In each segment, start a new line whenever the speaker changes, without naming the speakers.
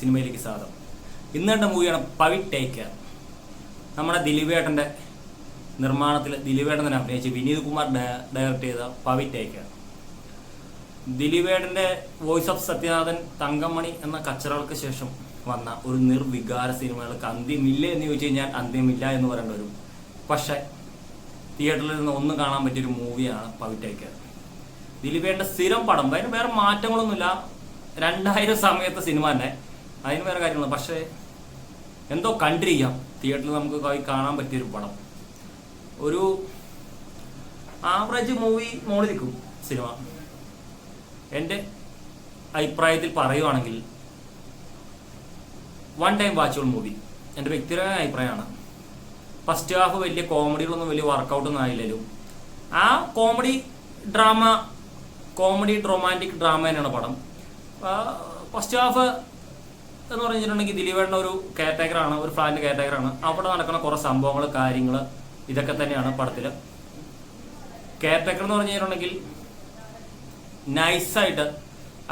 സിനിമയിലേക്ക് സ്വാഗതം. ഇന്ന് കണ്ട മൂവിയാണ് പവി ടേക്ക് കെയർ നമ്മുടെ ദിലീപേട്ടന്റെ നിർമ്മാണത്തിൽ ദിലീപേട്ടൻ തന്നെ അഭിനയിച്ച് വിനീത് കുമാർ ഡയ- ഡയറക്റ്റ് ചെയ്ത പവി ടേക്ക് കെയർ ദിലീപേട്ടന്റെ വോയിസ് ഓഫ് സത്യനാഥൻ തങ്കമണി എന്ന കച്ചറകൾക്ക് ശേഷം വന്ന ഒരു നിർവികാര സിനിമകൾക്ക് അന്ത്യമില്ല എന്ന് ചോദിച്ചു കഴിഞ്ഞാൽ അന്ത്യമില്ല എന്ന് പറയേണ്ടി വരും. പക്ഷേ തിയേറ്ററിൽ നിന്ന് ഒന്നും കാണാൻ പറ്റിയൊരു മൂവിയാണ് പവി ടേക്ക് കെയർ ദിലീപേട്ടന്റെ സ്ഥിരം പടം അതിന് വേറെ മാറ്റങ്ങളൊന്നുമില്ല. രണ്ടായിരം സമയത്തെ സിനിമ തന്നെ. അതിന് വേറെ കാര്യങ്ങളാണ് പക്ഷേ എന്തോ കണ്ടിരിക്കാം. തിയേറ്ററിൽ നമുക്ക് കാണാൻ പറ്റിയൊരു പടം. ഒരു ആവറേജ് മൂവി മോളിരിക്കും സിനിമ. എന്റെ അഭിപ്രായത്തിൽ പറയുവാണെങ്കിൽ വൺ ടൈം വാച്ചുകൾ മൂവി എന്റെ വ്യക്തിപരമായ അഭിപ്രായമാണ്. ഫസ്റ്റ് ഹാഫ് വലിയ കോമഡികളൊന്നും വലിയ വർക്കൗട്ടൊന്നും ആയില്ലല്ലോ ആ comedy drama comedy romantic drama തന്നെയാണ് പടം. ഫസ്റ്റ് ഹാഫ് എന്ന് പറഞ്ഞിട്ടുണ്ടെങ്കിൽ ദിലീപേട്ടൻ ഒരു കെയർടേക്കറാണ് ഒരു ഫ്ലാറ്റിന്റെ ആണ്. അവിടെ നടക്കുന്ന കുറേ സംഭവങ്ങൾ കാര്യങ്ങൾ ഇതൊക്കെ തന്നെയാണ് പടത്തിൽ കാറ്റഗർ എന്ന് പറഞ്ഞിട്ടുണ്ടെങ്കിൽ നൈസായിട്ട്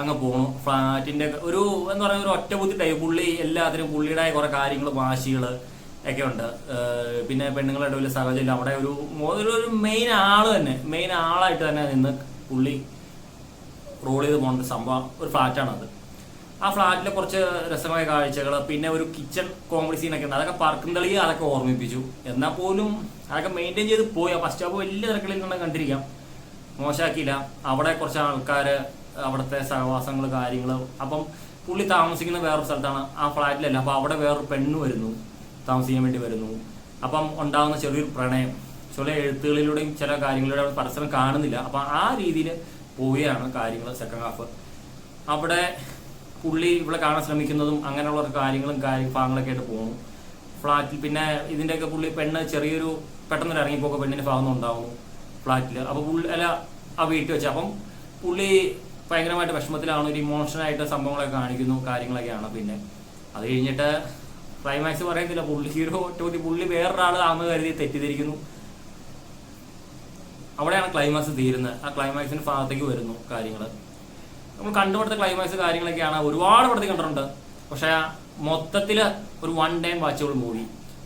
അങ്ങ് പോണു. ഫ്ലാറ്റിന്റെ ഒരു എന്ന് പറയുന്ന ഒരു ഒറ്റ ബുദ്ധി ടൈപ്പ് പുള്ളി എല്ലാത്തിനും പുള്ളിയുടേതായ കുറെ കാര്യങ്ങൾ വാശികൾ ഒക്കെ ഉണ്ട്. പിന്നെ പെണ്ണുങ്ങളുടെ ഇടയിൽ സഹചര്യം അവിടെ ഒരു ഒരു മെയിൻ ആൾ തന്നെ മെയിൻ ആളായിട്ട് തന്നെ നിന്ന് പുള്ളി റോൾ ചെയ്ത് പോകുന്ന സംഭവം ഒരു ഫ്ലാറ്റാണ് അത്. ആ ഫ്ലാറ്റിലെ കുറച്ച് രസമായ കാഴ്ചകൾ പിന്നെ ഒരു കിച്ചൺ കോമഡി സീനൊക്കെ ഉണ്ട്. അതൊക്കെ പറക്കുന്തളി അതൊക്കെ ഓർമ്മിപ്പിച്ചു. എന്നാൽ പോലും അതൊക്കെ മെയിന്റെയിൻ ചെയ്ത് പോയി. ആ ഫസ്റ്റ് ഹാഫ് വലിയ തിരക്കളിൽ നിന്ന് കണ്ടിരിക്കാം. മോശമാക്കിയില്ല. അവിടെ കുറച്ച് ആൾക്കാർ അവിടുത്തെ സഹവാസങ്ങൾ കാര്യങ്ങൾ അപ്പം പുള്ളി താമസിക്കുന്ന വേറൊരു സ്ഥലത്താണ്. ആ ഫ്ലാറ്റിലല്ല. അപ്പോൾ അവിടെ വേറൊരു പെണ്ണ് വരുന്നു. താമസിക്കാൻ വേണ്ടി വരുന്നു. അപ്പം ഉണ്ടാകുന്ന ചെറിയൊരു പ്രണയം. ചില എഴുത്തുകളിലൂടെയും ചില കാര്യങ്ങളിലൂടെ പരസ്പരം കാണുന്നില്ല. അപ്പം ആ രീതിയിൽ പോവുകയാണ് കാര്യങ്ങൾ സെക്കൻഡ് ഹാഫ് അവിടെ പുള്ളി ഇവിടെ കാണാൻ ശ്രമിക്കുന്നതും അങ്ങനെയുള്ള കാര്യങ്ങളും കാര്യം ഭാഗങ്ങളൊക്കെ ആയിട്ട് പോകുന്നു. ഫ്ലാറ്റിൽ പിന്നെ ഇതിന്റെയൊക്കെ പുള്ളി പെണ്ണ് ചെറിയൊരു പെട്ടെന്നൊരു ഇറങ്ങിപ്പോക്കെ പെണ്ണിന് ഭാഗം ഉണ്ടാവും ഫ്ലാറ്റിൽ അപ്പോൾ പുള്ളി അല്ല ആ വീട്ടിൽ വെച്ച് അപ്പം പുള്ളി ഭയങ്കരമായിട്ട് വിഷമത്തിലാണ്. ഒരു ഇമോഷണലായിട്ട് സംഭവങ്ങളൊക്കെ കാണിക്കുന്നു കാര്യങ്ങളൊക്കെയാണ് പിന്നെ. അത് കഴിഞ്ഞിട്ട് ക്ലൈമാക്സ് പറയുന്നില്ല പുള്ളി ഹീറോ ഒറ്റ പുള്ളി വേറൊരാൾ ആണെന്ന് കരുതി തെറ്റിദ്ധരിക്കുന്നു. അവിടെയാണ് ക്ലൈമാക്സ് തീരുന്നത്. ആ ക്ലൈമാക്സിന് ഭാഗത്തേക്ക് വരുന്നു കാര്യങ്ങൾ നമ്മൾ കണ്ടുകൊടുത്ത ക്ലൈമാക്സ് കാര്യങ്ങളൊക്കെയാണ് ഒരുപാട് പടത്തിൽ കണ്ടിട്ടുണ്ട്. പക്ഷേ മൊത്തത്തിൽ ഒരു വൺ ടൈം വാച്ചബിൾ മൂവി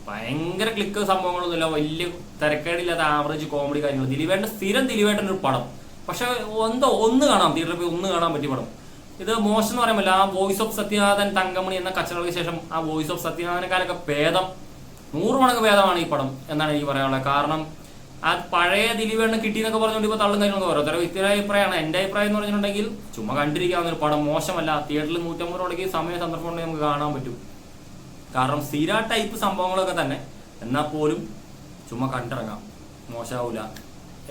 ഭയങ്കര ക്ലിക്ക് സംഭവങ്ങളൊന്നുമില്ല. വലിയ തിരക്കേടില്ലാത്ത ആവറേജ് കോമഡി കാര്യങ്ങൾ ദിലീപേട്ട സ്ഥിരം ദിലീപേട്ടൻ ഒരു പടം. പക്ഷെ എന്തോ ഒന്ന് കാണാം. തിയേറ്ററിൽ പോയി ഒന്ന് കാണാൻ പറ്റിയ പടം. ഇത് മോശം എന്ന് പറയുമ്പോൾ ആ വോയിസ് ഓഫ് സത്യനാഥൻ തങ്കമണി എന്ന കച്ചറകൾക്ക് ശേഷം ആ വോയിസ് ഓഫ് സത്യനാഥനക്കാരൊക്കെ ഭേദം. നൂറ് മടങ്ങ് ഭേദമാണ് ഈ പടം എന്നാണ് എനിക്ക് പറയാനുള്ളത്. കാരണം ആ പഴയ ദിലീപേണ്ണ കിട്ടിയെന്നൊക്കെ പറഞ്ഞുകൊണ്ട് ഇപ്പോൾ തള്ളും കാര്യങ്ങളൊക്കെ ഓരോരുത്തരുടെ വ്യക്തിയുടെ അഭിപ്രായമാണ്. എന്റെ അഭിപ്രായം എന്ന് പറഞ്ഞിട്ടുണ്ടെങ്കിൽ ചുമ്മാ കണ്ടിരിക്കാവുന്ന ഒരു പടം മോശമല്ല. തിയേറ്ററിൽ നൂറ്റമ്പത് രൂപയ്ക്ക് സമയ സന്ദർഭം ഉണ്ടെങ്കിൽ നമുക്ക് കാണാൻ പറ്റും. കാരണം സ്ഥിര ടൈപ്പ് സംഭവങ്ങളൊക്കെ തന്നെ എന്നാൽ പോലും ചുമ്മാ കണ്ടിറങ്ങാം. മോശമാവില്ല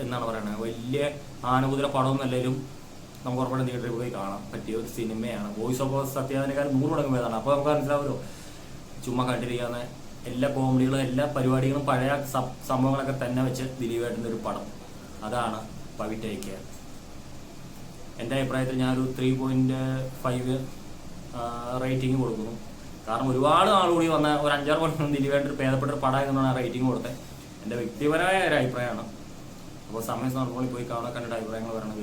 എന്നാണ് പറയുന്നത് വലിയ ആനുകൂല പടമൊന്നും അല്ലെങ്കിലും നമുക്ക് ഉറപ്പായിട്ടും തിയേറ്ററിൽ പോയി കാണാൻ പറ്റിയ ഒരു സിനിമയാണ്. വോയിസ് ഓഫ് സത്യാധികാരം നൂറ് മടങ്ങ് അപ്പൊ അപ്പോൾ നമുക്ക് മനസ്സിലാവുമല്ലോ. ചുമ്മാ കണ്ടിരിക്കാവുന്ന എല്ലാ കോമഡികളും എല്ലാ പരിപാടികളും പഴയ സംഭവങ്ങളൊക്കെ തന്നെ വെച്ച് ദിലീപേട്ടന്റെ ഒരു പടം. അതാണ് പവിറ്റയ്ക്ക് എന്റെ അഭിപ്രായത്തിൽ ഞാനൊരു ത്രീ പോയിന്റ് ഫൈവ് റേറ്റിംഗ് കൊടുക്കുന്നു. കാരണം ഒരുപാട് ആളുകൂടി വന്ന ഒരു അഞ്ചാറ് കൊല്ലം ദിലീപേട്ടൻ ഒരു ഭേദപ്പെട്ട ഒരു പടം ആ റേറ്റിംഗ് കൊടുത്തത്. എന്റെ വ്യക്തിപരമായ ഒരു അഭിപ്രായമാണ്. അപ്പോൾ സമയം സന്ദർഭങ്ങളിൽ പോയി കാണാൻ കണ്ടിട്ട് അഭിപ്രായങ്ങൾ പറയണം